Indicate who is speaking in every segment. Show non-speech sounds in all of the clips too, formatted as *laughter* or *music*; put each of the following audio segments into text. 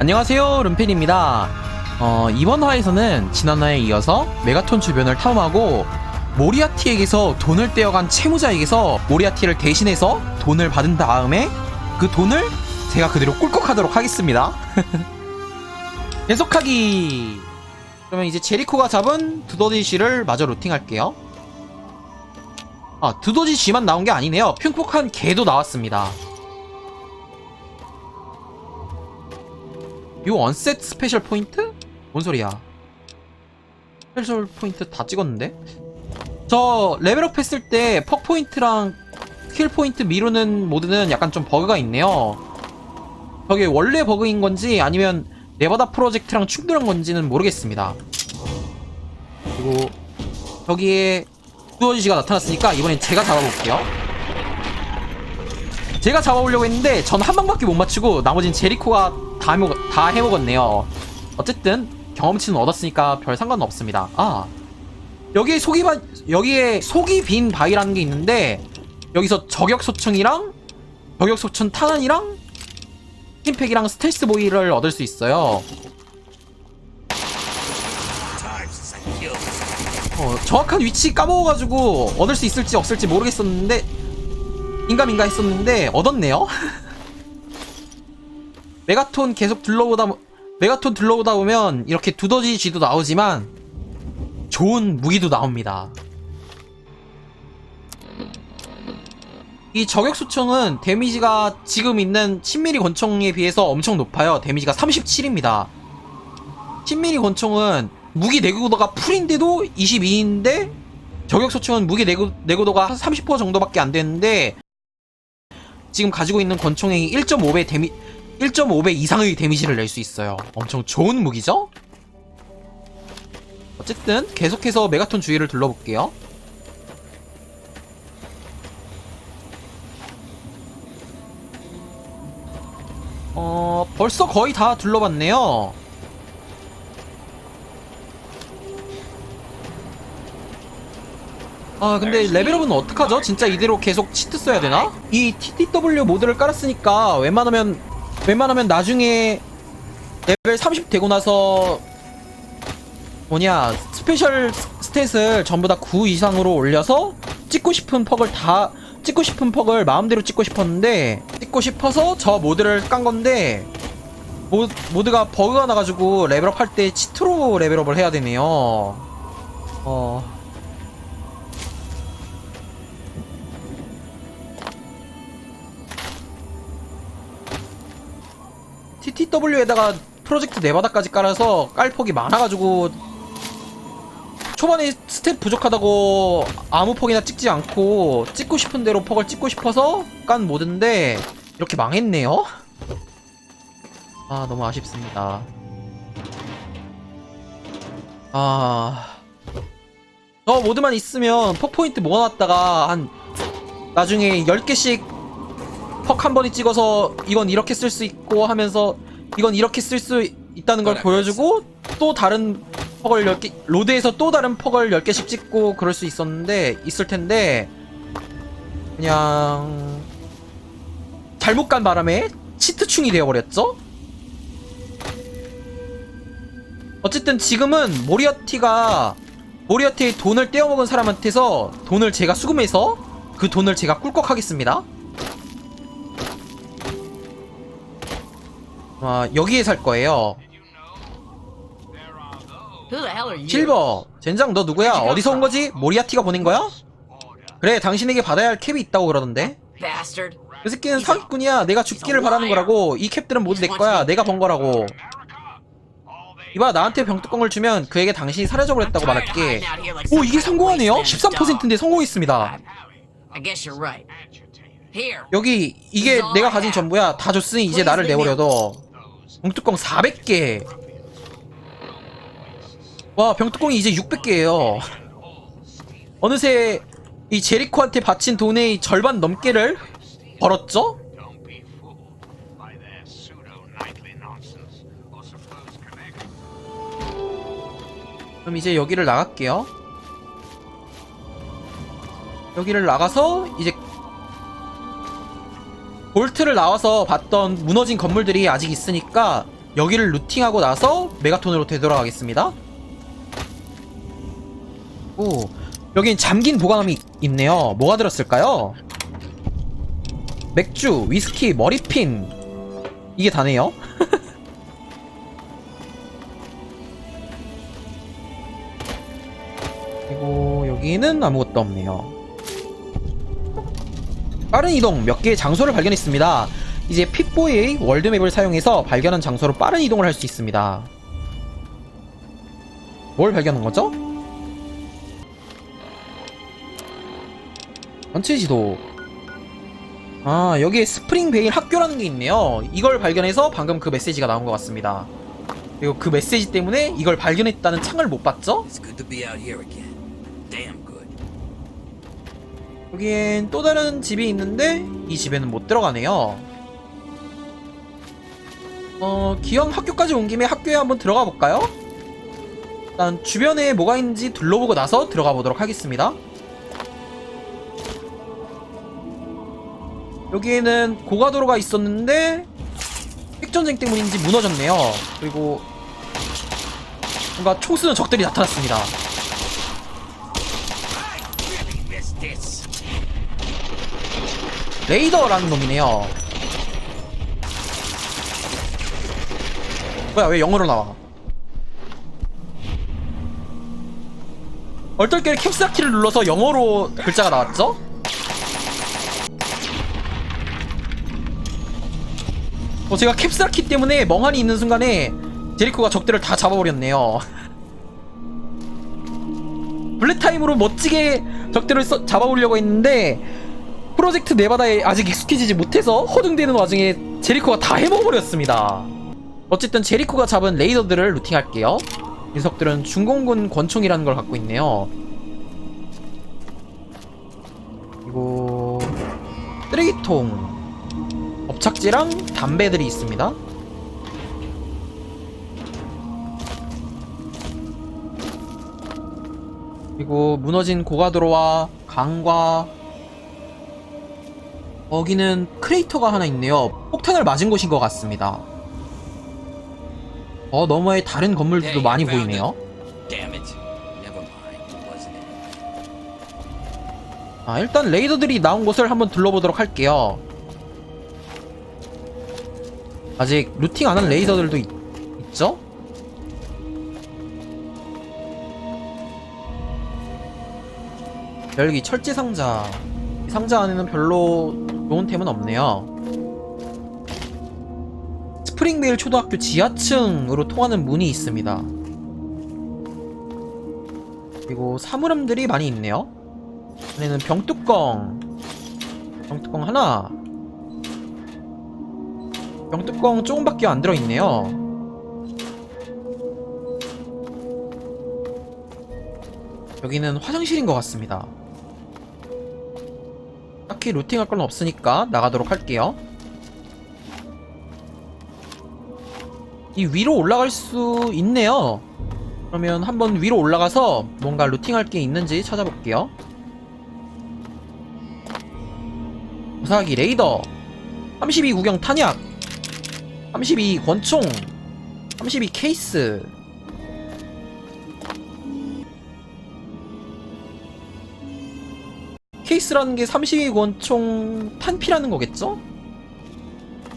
Speaker 1: 안녕하세요 rum펜입니다. 어, 이번 화에서는 지난화에 이어서 메가톤 주변을 탐험하고 모리아티에게서 돈을 떼어간 채무자에게서 모리아티를 대신해서 돈을 받은 다음에 그 돈을 제가 그대로 꿀꺽하도록 하겠습니다. *laughs* 계속하기! 그러면 이제 제리코가 잡은 두더지 씨를 마저 루팅할게요. 아 두더지 씨만 나온 게 아니네요. 흉폭한 개도 나왔습니다 요 언셋 스페셜 포인트? 뭔 소리야? 스페셜 포인트 다 찍었는데? 저 레벨업 했을 때 퍽 포인트랑 킬 포인트 미루는 모드는 약간 좀 버그가 있네요. 저게 원래 버그인 건지 아니면 네바다 프로젝트랑 충돌한 건지는 모르겠습니다. 그리고 저기에 두어지씨가 나타났으니까 이번엔 제가 잡아볼게요. 제가 잡아보려고 했는데 전 한 방밖에 못 맞추고 나머진 제리코가 다, 해먹, 다 해먹었네요. 어쨌든 경험치는 얻었으니까 별 상관은 없습니다. 아 여기에 속이 바, 여기에 속이 빈 바위라는 게 있는데 여기서 저격 소총이랑 저격 소총 탄환이랑 스팀팩이랑 스텔스 보이를 얻을 수 있어요. 어, 정확한 위치 까먹어가지고 얻을 수 있을지 없을지 모르겠었는데 인감인가 했었는데 얻었네요. *laughs* 메가톤 계속 둘러보다 보- 메가톤 둘러보다 보면 이렇게 두더지 쥐도 나오지만 좋은 무기도 나옵니다. 이 저격 수총은 데미지가 지금 있는 10mm 권총에 비해서 엄청 높아요. 데미지가 37입니다. 10mm 권총은 무기 내구도가 풀인데도 22인데 저격 소총은 무기 내구, 내구도가 한30% 정도밖에 안 되는데 지금 가지고 있는 권총의 1.5배 데미 1.5배 이상의 데미지를 낼 수 있어요. 엄청 좋은 무기죠? 어쨌든 계속해서 메가톤 주위를 둘러볼게요. 어, 벌써 거의 다 둘러봤네요. 아 근데 레벨업은 어떡하죠? 진짜 이대로 계속 치트 써야 되나? 이 TTW 모드를 깔았으니까 웬만하면 웬만하면 나중에 레벨 30 되고 나서 뭐냐 스페셜 스탯을 전부 다 9 이상으로 올려서 찍고 싶은 퍽을 다 찍고 싶은 퍽을 마음대로 찍고 싶었는데 찍고 싶어서 저 모드를 깐 건데 모, 모드가 버그가 나가지고 레벨업 할 때 치트로 레벨업을 해야 되네요 어... TTW에다가 프로젝트 네바다까지 깔아서 깔 폭이 많아가지고 초반에 스탯 부족하다고 아무 폭이나 찍지 않고 찍고 싶은 대로 폭을 찍고 싶어서 깐 모드인데 이렇게 망했네요? 아 너무 아쉽습니다 아... 저 모드만 있으면 폭 포인트 모아놨다가 한 나중에 10개씩 퍽 한 번에 찍어서 이건 이렇게 쓸 수 있고 하면서 이건 이렇게 쓸 수 있다는 걸 보여주고 또 다른 퍽을 10개 로드에서 또 다른 퍽을 10개씩 찍고 그럴 수 있었는데 있을 텐데 그냥 잘못 간 바람에 치트충이 되어버렸죠? 어쨌든 지금은 모리어티가 모리어티의 돈을 떼어먹은 사람한테서 돈을 제가 수금해서 그 돈을 제가 꿀꺽하겠습니다 아, 여기에 살 거예요. 실버, 젠장 너 누구야? 어디서 온 거지? 모리아티가 보낸 거야? 그래, 당신에게 받아야 할 캡이 있다고 그러던데. 그 새끼는 사기꾼이야. 내가 죽기를 바라는 거라고. 이 캡들은 모두 내 거야. 내가 번 거라고. 이봐, 나한테 병뚜껑을 주면 그에게 당신이 사라져버렸다고 말할게. 오, 이게 성공하네요? 13%인데 성공했습니다. 여기, 이게 내가 가진 전부야. 다 줬으니 이제 나를 내버려둬. 병뚜껑 400개. 와, 병뚜껑이 이제 600개예요. 어느새 이 제리코한테 바친 돈의 절반 넘게를 벌었죠? 그럼 이제 여기를 나갈게요. 여기를 나가서 이제 볼트를 나와서 봤던 무너진 건물들이 아직 있으니까 여기를 루팅하고 나서 메가톤으로 되돌아가겠습니다. 오, 여긴 잠긴 보관함이 있네요. 뭐가 들었을까요? 맥주, 위스키, 머리핀. 이게 다네요. *laughs* 그리고 여기는 아무것도 없네요. 빠른 이동 몇 개의 장소를 발견했습니다. 이제 픽보이의 월드맵을 사용해서 발견한 장소로 빠른 이동을 할 수 있습니다. 뭘 발견한 거죠? 전체 지도. 아, 여기에 스프링베일 학교라는 게 있네요. 이걸 발견해서 방금 그 메시지가 나온 것 같습니다. 그리고 그 메시지 때문에 이걸 발견했다는 창을 못 봤죠? 여기엔 또 다른 집이 있는데 이 집에는 못 들어가네요. 어, 기왕 학교까지 온 김에 학교에 한번 들어가 볼까요? 일단 주변에 뭐가 있는지 둘러보고 나서 들어가 보도록 하겠습니다. 여기에는 고가도로가 있었는데 핵전쟁 때문인지 무너졌네요. 그리고 뭔가 총 쏘는 적들이 나타났습니다. 레이더라는 놈이네요. 뭐야 왜 영어로 나와? 얼떨결에 캡스아 키를 눌러서 영어로 글자가 나왔죠? 어 제가 캡스아 키 때문에 멍하니 있는 순간에 제리코가 적들을 다 잡아버렸네요. 블랙타임으로 멋지게 적들을 써- 잡아오려고 했는데 프로젝트 네바다에 아직 익숙해지지 못해서 허둥대는 와중에 제리코가 다 해먹어버렸습니다. 어쨌든 제리코가 잡은 레이더들을 루팅할게요. 녀석들은 중공군 권총이라는 걸 갖고 있네요. 그리고 쓰레기통, 업착지랑 담배들이 있습니다. 그리고 무너진 고가도로와 강과 거기는 크레이터가 하나 있네요. 폭탄을 맞은 곳인 것 같습니다. 어 너머에 다른 건물들도 많이 보이네요. 아 일단 레이더들이 나온 곳을 한번 둘러보도록 할게요. 아직 루팅 안 한 레이더들도 있, 있죠? 열기 철제 상자. 이 상자 안에는 별로 좋은 템은 없네요. 스프링베일 초등학교 지하층으로 통하는 문이 있습니다. 그리고 사물함들이 많이 있네요. 안에는 병뚜껑 병뚜껑 하나 병뚜껑 조금밖에 안 들어있네요 여기는 화장실인 것 같습니다 딱히 루팅할 건 없으니까 나가도록 할게요. 이 위로 올라갈 수 있네요. 그러면 한번 위로 올라가서 뭔가 루팅할 게 있는지 찾아볼게요. 무사기 레이더. 32 구경 탄약. 32 권총. 32 케이스 케이스라는 게 32 권총 탄피라는 거겠죠?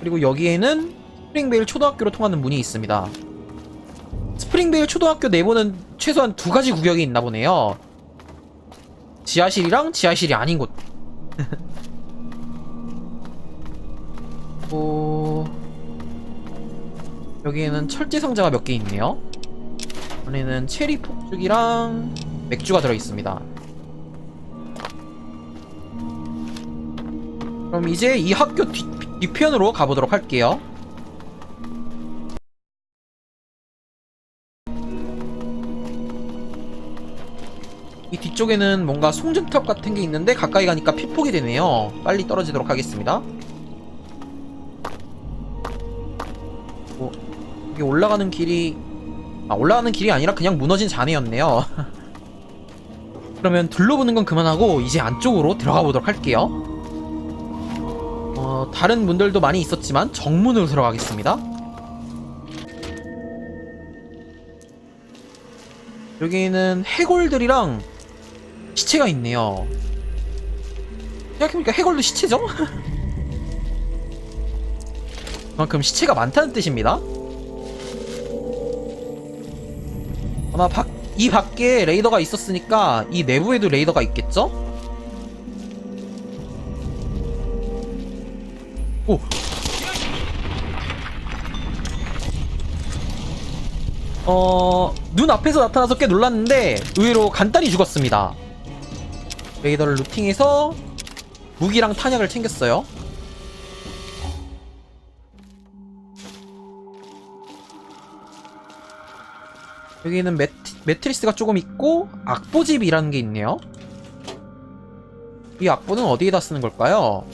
Speaker 1: 그리고 여기에는 스프링베일 초등학교로 통하는 문이 있습니다 스프링베일 초등학교 내부는 최소한 두 가지 구역이 있나 보네요 지하실이랑 지하실이 아닌 곳 *laughs* 어... 여기에는 철제 상자가 몇 개 있네요. 안에는 체리 폭죽이랑 맥주가 들어있습니다. 그럼 이제 이 학교 뒤, 뒤편으로 가보도록 할게요. 이 뒤쪽에는 뭔가 송전탑 같은 게 있는데 가까이 가니까 피폭이 되네요. 빨리 떨어지도록 하겠습니다. 뭐, 이게 올라가는 길이 아 올라가는 길이 아니라 그냥 무너진 잔해였네요 *laughs* 그러면 둘러보는 건 그만하고 이제 안쪽으로 들어가 보도록 할게요 어 다른 문들도 많이 있었지만 정문으로 들어가겠습니다 여기는 해골들이랑 시체가 있네요 생각해보니까 해골도 시체죠? *laughs* 그만큼 시체가 많다는 뜻입니다 아마 밖, 이 밖에 레이더가 있었으니까 이 내부에도 레이더가 있겠죠? 어, 눈 앞에서 나타나서 꽤 놀랐는데 의외로 간단히 죽었습니다. 레이더를 루팅해서 무기랑 탄약을 챙겼어요. 여기는 매트, 매트리스가 조금 있고 악보집이라는 게 있네요. 이 악보는 어디에다 쓰는 걸까요?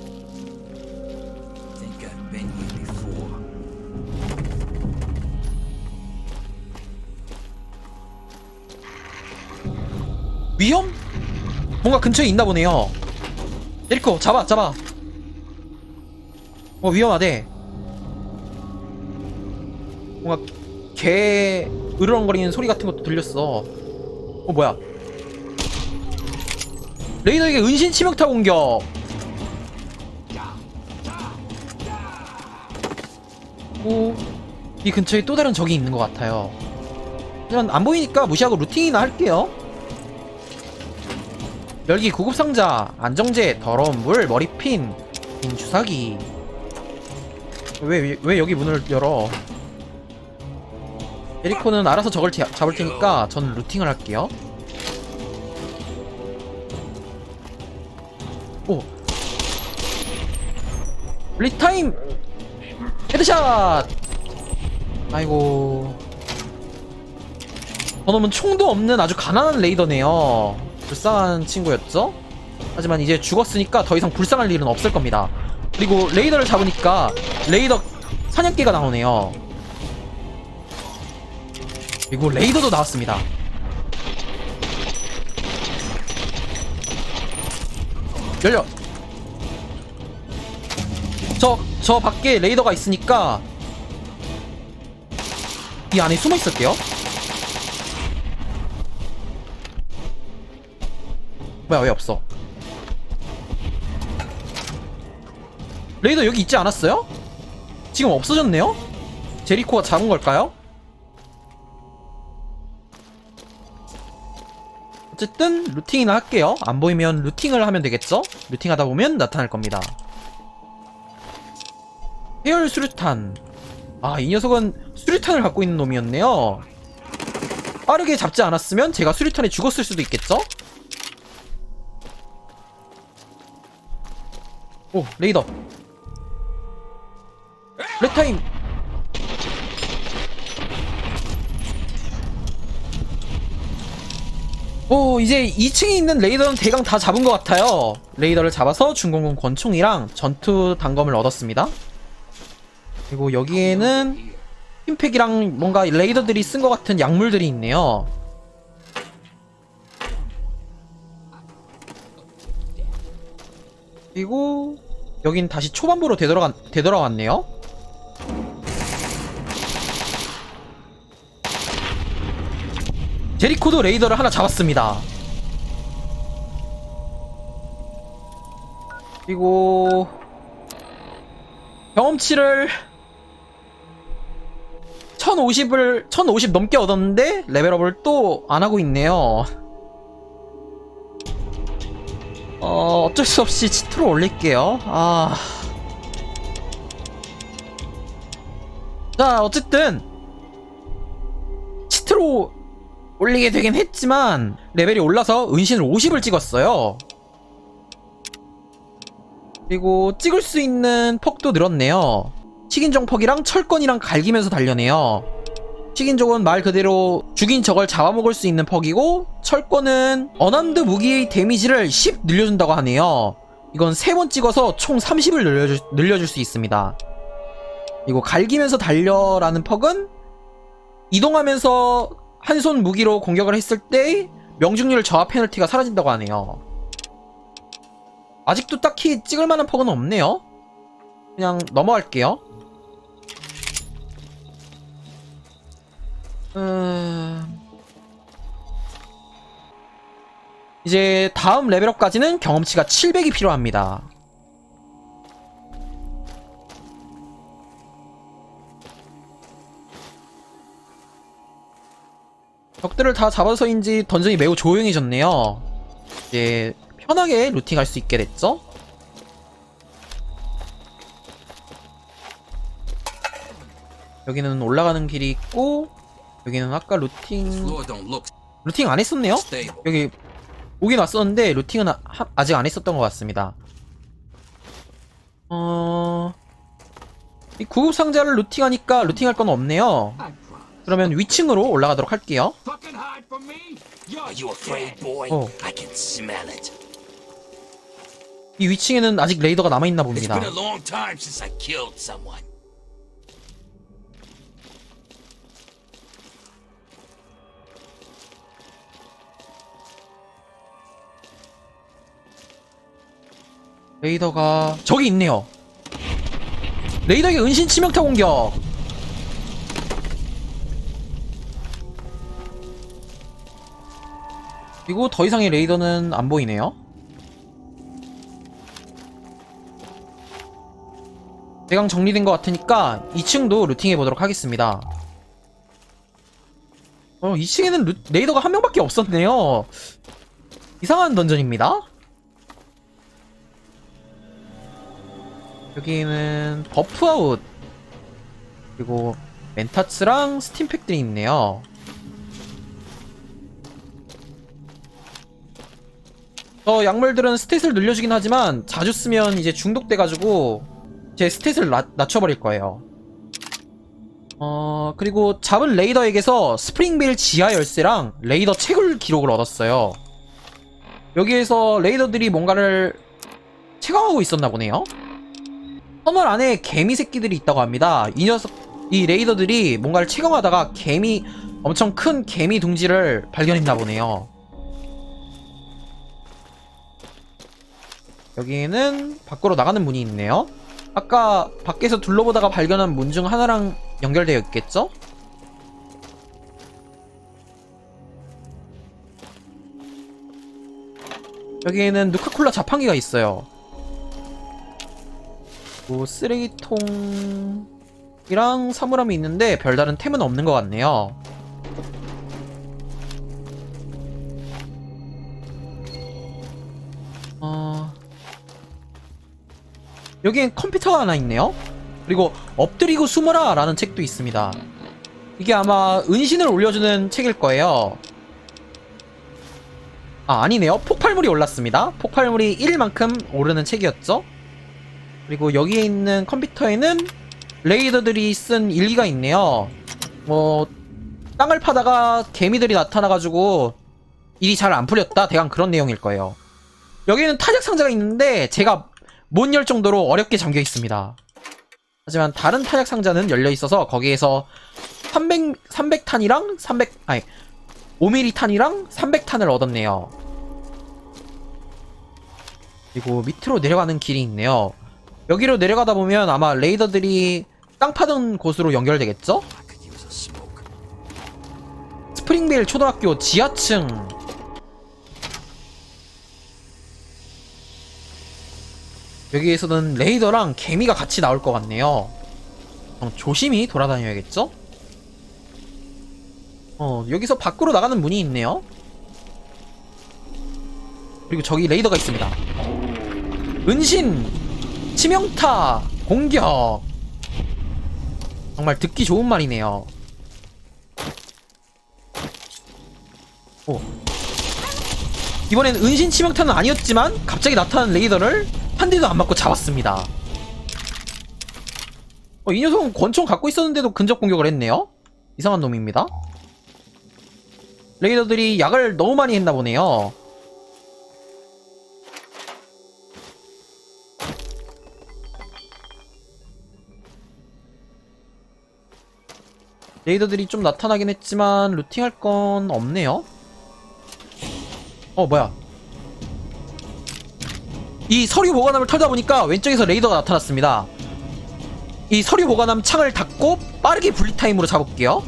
Speaker 1: 뭔가 근처에 있나 보네요. 에리코, 잡아, 잡아. 어, 위험하대. 뭔가 개 으르렁거리는 소리 같은 것도 들렸어. 어, 뭐야? 레이더에게 은신 치명타 공격. 오, 이 근처에 또 다른 적이 있는 것 같아요. 일단 안 보이니까 무시하고 루팅이나 할게요. 열기 구급 상자, 안정제, 더러운 물, 머리핀, 빈 주사기. 왜, 왜, 왜 여기 문을 열어? 에리코는 알아서 저걸 제- 잡을 테니까 저는 루팅을 할게요. 오. 리타임! 헤드샷! 아이고. 저놈은 총도 없는 아주 가난한 레이더네요. 불쌍한 친구였죠? 하지만 이제 죽었으니까 더 이상 불쌍할 일은 없을 겁니다. 그리고 레이더를 잡으니까 레이더 사냥개가 나오네요. 그리고 레이더도 나왔습니다. 열려! 저, 저 밖에 레이더가 있으니까 이 안에 숨어 있을게요. 뭐야 왜 없어? 레이더 여기 있지 않았어요? 지금 없어졌네요? 제리코가 잡은 걸까요? 어쨌든 루팅이나 할게요. 안 보이면 루팅을 하면 되겠죠? 루팅하다 보면 나타날 겁니다. 해열 수류탄. 아, 이 녀석은 수류탄을 갖고 있는 놈이었네요. 빠르게 잡지 않았으면 제가 수류탄에 죽었을 수도 있겠죠? 오, 레이더. 레타임. 오, 이제 2층에 있는 레이더는 대강 다 잡은 것 같아요. 레이더를 잡아서 중공군 권총이랑 전투 단검을 얻었습니다. 그리고 여기에는 흰팩이랑 뭔가 레이더들이 쓴 것 같은 약물들이 있네요. 그리고 여긴 다시 초반부로 되돌아가, 되돌아왔네요. 제리코도 레이더를 하나 잡았습니다. 그리고 경험치를 1050을 1050 넘게 얻었는데 레벨업을 또 안 하고 있네요. 어, 어쩔 수 없이 치트로 올릴게요. 아. 자, 어쨌든 치트로 올리게 되긴 했지만 레벨이 올라서 은신을 50을 찍었어요. 그리고 찍을 수 있는 퍽도 늘었네요. 식인종 퍽이랑 철권이랑 갈기면서 달려네요. 식인종은 말 그대로 죽인 적을 잡아먹을 수 있는 퍽이고 철권은 어난드 무기의 데미지를 10 늘려준다고 하네요. 이건 3번 찍어서 총 30을 늘려줄, 늘려줄 수 있습니다. 그리고 갈기면서 달려라는 퍽은 이동하면서 한 손 무기로 공격을 했을 때 명중률 저하 페널티가 사라진다고 하네요. 아직도 딱히 찍을 만한 퍽은 없네요. 그냥 넘어갈게요. 음... 이제 다음 레벨업까지는 경험치가 700이 필요합니다. 적들을 다 잡아서인지 던전이 매우 조용해졌네요. 이제 편하게 루팅할 수 있게 됐죠? 여기는 올라가는 길이 있고 여기는 아까 루팅 루팅 안 했었네요? 여기 오긴 왔었는데 루팅은 아, 하- 아직 안 했었던 것 같습니다. 어... 이 구급 상자를 루팅하니까 루팅할 건 없네요. 그러면 위층으로 올라가도록 할게요.
Speaker 2: It.
Speaker 1: 이 위층에는 아직 레이더가 남아있나 봅니다. 레이더가 저기 있네요. 레이더에게 은신 치명타 공격. 그리고 더 이상의 레이더는 안 보이네요. 대강 정리된 것 같으니까 2층도 루팅해 보도록 하겠습니다. 어, 2층에는 레이더가 한 명밖에 없었네요. 이상한 던전입니다. 여기는 버프아웃. 그리고 멘타츠랑 스팀팩들이 있네요. 저 약물들은 스탯을 늘려주긴 하지만 자주 쓰면 이제 중독돼가지고 제 스탯을 낮, 낮춰버릴 거예요. 어 그리고 잡은 레이더에게서 스프링빌 지하 열쇠랑 레이더 채굴 기록을 얻었어요. 여기에서 레이더들이 뭔가를 체감하고 있었나 보네요 터널 안에 개미 새끼들이 있다고 합니다. 이 녀석, 이 레이더들이 뭔가를 체감하다가 개미, 엄청 큰 개미 둥지를 발견했나 보네요. 여기는 밖으로 나가는 문이 있네요. 아까 밖에서 둘러보다가 발견한 문 중 하나랑 연결되어 있겠죠? 여기에는 누카콜라 자판기가 있어요. 그리고 쓰레기통이랑 사물함이 있는데 별다른 템은 없는 것 같네요. 어... 여기엔 컴퓨터가 하나 있네요. 그리고 엎드리고 숨어라 라는 책도 있습니다. 이게 아마 은신을 올려주는 책일 거예요. 아, 아니네요. 폭발물이 올랐습니다. 폭발물이 1만큼 오르는 책이었죠. 그리고 여기에 있는 컴퓨터에는 레이더들이 쓴 일기가 있네요. 뭐 땅을 파다가 개미들이 나타나가지고 일이 잘 안 풀렸다. 대강 그런 내용일 거예요. 여기에는 타작 상자가 있는데 제가 못 열 정도로 어렵게 잠겨 있습니다. 하지만 다른 타작 상자는 열려 있어서 거기에서 300 300탄이랑 300 아니 5mm 탄이랑 300탄을 얻었네요. 그리고 밑으로 내려가는 길이 있네요. 여기로 내려가다 보면 아마 레이더들이 땅 파던 곳으로 연결되겠죠? 스프링빌 초등학교 지하층. 여기에서는 레이더랑 개미가 같이 나올 것 같네요. 어, 조심히 돌아다녀야겠죠? 어 여기서 밖으로 나가는 문이 있네요. 그리고 저기 레이더가 있습니다. 은신 치명타 공격 정말 듣기 좋은 말이네요 오. 이번엔 은신 치명타는 아니었지만 갑자기 나타난 레이더를 한 대도 안 맞고 잡았습니다. 어, 이 녀석은 권총 갖고 있었는데도 근접 공격을 했네요. 이상한 놈입니다. 레이더들이 약을 너무 많이 했나 보네요. 레이더들이 좀 나타나긴 했지만 루팅할 건 없네요. 어 뭐야? 이 서류 보관함을 털다 보니까 왼쪽에서 레이더가 나타났습니다. 이 서류 보관함 창을 닫고 빠르게 분리 타임으로 잡을게요.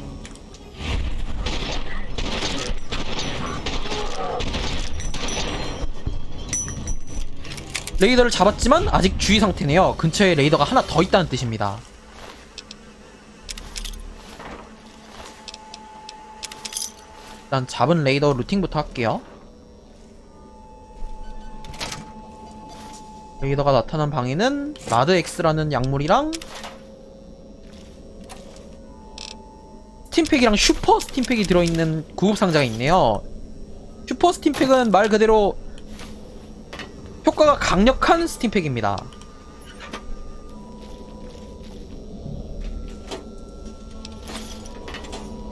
Speaker 1: 레이더를 잡았지만 아직 주의 상태네요. 근처에 레이더가 하나 더 있다는 뜻입니다. 일단 잡은 레이더 루팅부터 할게요. 레이더가 나타난 방에는 마드 X라는 약물이랑 스팀팩이랑 슈퍼 스팀팩이 들어있는 구급 상자가 있네요. 슈퍼 스팀팩은 말 그대로 효과가 강력한 스팀팩입니다.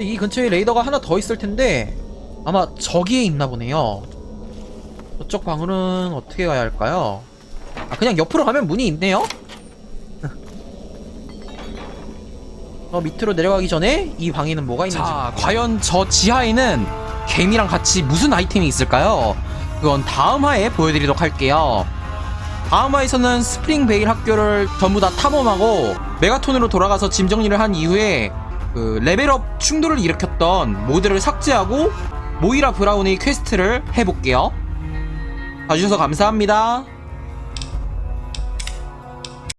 Speaker 1: 이 근처에 레이더가 하나 더 있을 텐데 아마 저기에 있나 보네요. 저쪽 방울은 어떻게 가야 할까요? 아 그냥 옆으로 가면 문이 있네요. *laughs* 어 밑으로 내려가기 전에 이 방에는 뭐가 있는지. 자, 과연 저 지하에는 개미랑 같이 무슨 아이템이 있을까요? 그건 다음 화에 보여드리도록 할게요. 다음 화에서는 스프링 베일 학교를 전부 다 탐험하고 메가톤으로 돌아가서 짐 정리를 한 이후에 그 레벨업 충돌을 일으켰던 모드를 삭제하고 모이라 브라운의 퀘스트를 해볼게요. 봐주셔서 감사합니다.